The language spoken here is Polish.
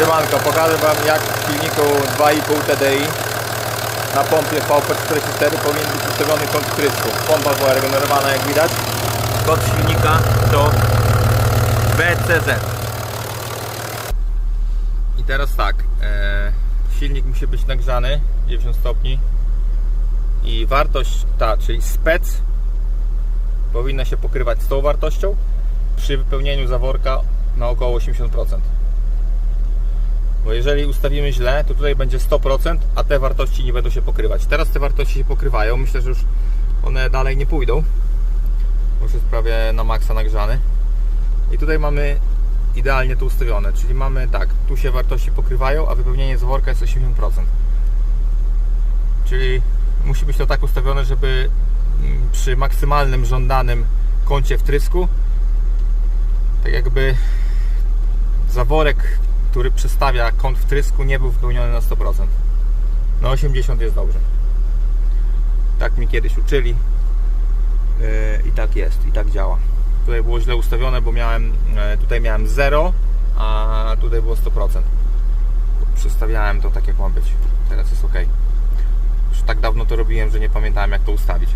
Siemanko, pokażę Wam jak w silniku 2,5 TDI na pompie VP44 powinien być ustawiony kąt wtrysku. Pompa była regenerowana jak widać. Kod silnika to BCZ. I teraz tak, e, silnik musi być nagrzany 90 stopni i wartość ta, czyli spec powinna się pokrywać z tą wartością przy wypełnieniu zaworka na około 80%. Bo jeżeli ustawimy źle, to tutaj będzie 100%, a te wartości nie będą się pokrywać. Teraz te wartości się pokrywają. Myślę, że już one dalej nie pójdą. Już jest prawie na maksa nagrzany. I tutaj mamy idealnie to ustawione. Czyli mamy tak, tu się wartości pokrywają, a wypełnienie zaworka jest 80%. Czyli musi być to tak ustawione, żeby mm, przy maksymalnym żądanym kącie wtrysku tak jakby zaworek, który przestawia kąt wtrysku nie był wypełniony na 100%. Na 80 jest dobrze. Tak mi kiedyś uczyli Yy, i tak jest, i tak działa. Tutaj było źle ustawione, bo miałem yy, tutaj miałem 0, a tutaj było 100%. Przestawiałem to tak jak ma być. Teraz jest ok. Już tak dawno to robiłem, że nie pamiętałem jak to ustawić.